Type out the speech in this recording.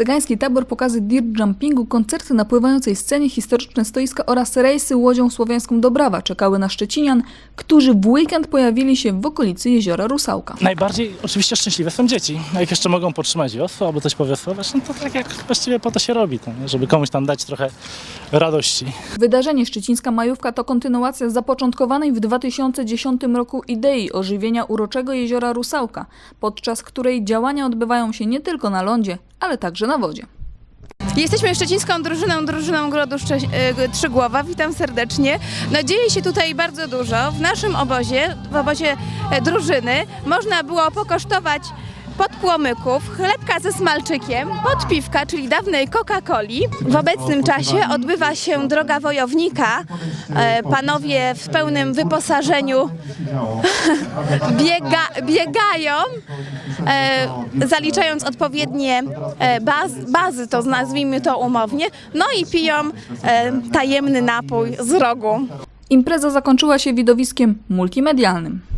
Cygański tabor, pokazy dirt jumpingu, koncerty na pływającej scenie, historyczne stoiska oraz rejsy łodzią słowiańską do Brawa czekały na Szczecinian, którzy w weekend pojawili się w okolicy jeziora Rusałka. Najbardziej oczywiście szczęśliwe są dzieci. Jak jeszcze mogą podtrzymać wiosło albo coś powiosłować, no to tak jak właściwie po to się robi, to, żeby komuś tam dać trochę radości. Wydarzenie Szczecińska Majówka to kontynuacja zapoczątkowanej w 2010 roku idei ożywienia uroczego jeziora Rusałka, podczas której działania odbywają się nie tylko na lądzie, ale także na wodzie. Jesteśmy szczecińską drużyną, drużyną Grodu Szcze- e, Trzygłowa. Witam serdecznie. No dzieje się tutaj bardzo dużo. W naszym obozie, w obozie e, drużyny, można było pokosztować podpłomyków, chlebka ze smalczykiem, podpiwka, czyli dawnej Coca-Coli. W obecnym czasie odbywa się droga wojownika. E, Panowie w pełnym wyposażeniu biega, biegają, e, zaliczając odpowiednie e, baz, bazy, to nazwijmy to umownie, no i piją tajemny napój z rogu. Impreza zakończyła się widowiskiem multimedialnym.